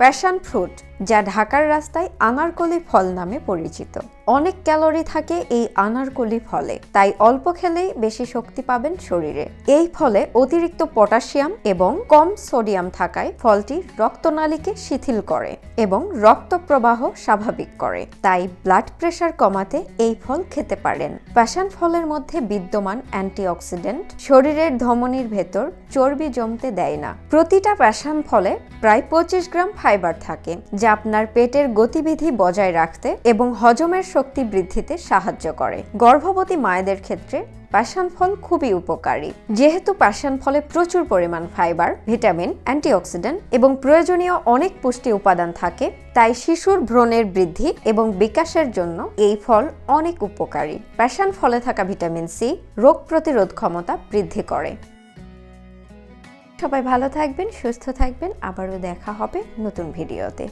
Passion fruit যা ঢাকার রাস্তায় আনারকলি ফল নামে পরিচিত। অনেক ক্যালোরি থাকে এই আনারকলি ফলে, তাই অল্প খেলেই বেশি শক্তি পাবেন শরীরে। এই ফলে অতিরিক্ত পটাশিয়াম এবং কম সোডিয়াম থাকায় ফলটি রক্তনালীকে শিথিল করে এবং রক্ত প্রবাহ স্বাভাবিক করে, তাই ব্লাড প্রেশার কমাতে এই ফল খেতে পারেন। প্যাশন ফলের মধ্যে বিদ্যমান অ্যান্টিঅক্সিডেন্ট শরীরের ধমনীর ভেতর চর্বি জমতে দেয় না। প্রতিটা প্যাশন ফলে প্রায় পঁচিশ গ্রাম ফাইবার থাকে, যা আপনার পেটের গতিবিধি বজায় রাখতে এবং হজমের শক্তি বৃদ্ধিতে সাহায্য করে। গর্ভবতী মায়েদের ক্ষেত্রে প্যাশন ফল খুবই উপকারী। যেহেতু প্যাশন ফলে প্রচুর পরিমাণ ফাইবার, ভিটামিন, অ্যান্টিঅক্সিডেন্ট এবং প্রয়োজনীয় অনেক পুষ্টি উপাদান থাকে, তাই শিশুর ভ্রণের বৃদ্ধি এবং বিকাশের জন্য এই ফল অনেক উপকারী। প্যাশন ফলে থাকা ভিটামিন সি রোগ প্রতিরোধ ক্ষমতা বৃদ্ধি করে। সবাই ভালো থাকবেন, সুস্থ থাকবেন। আবারও দেখা হবে নতুন ভিডিওতে।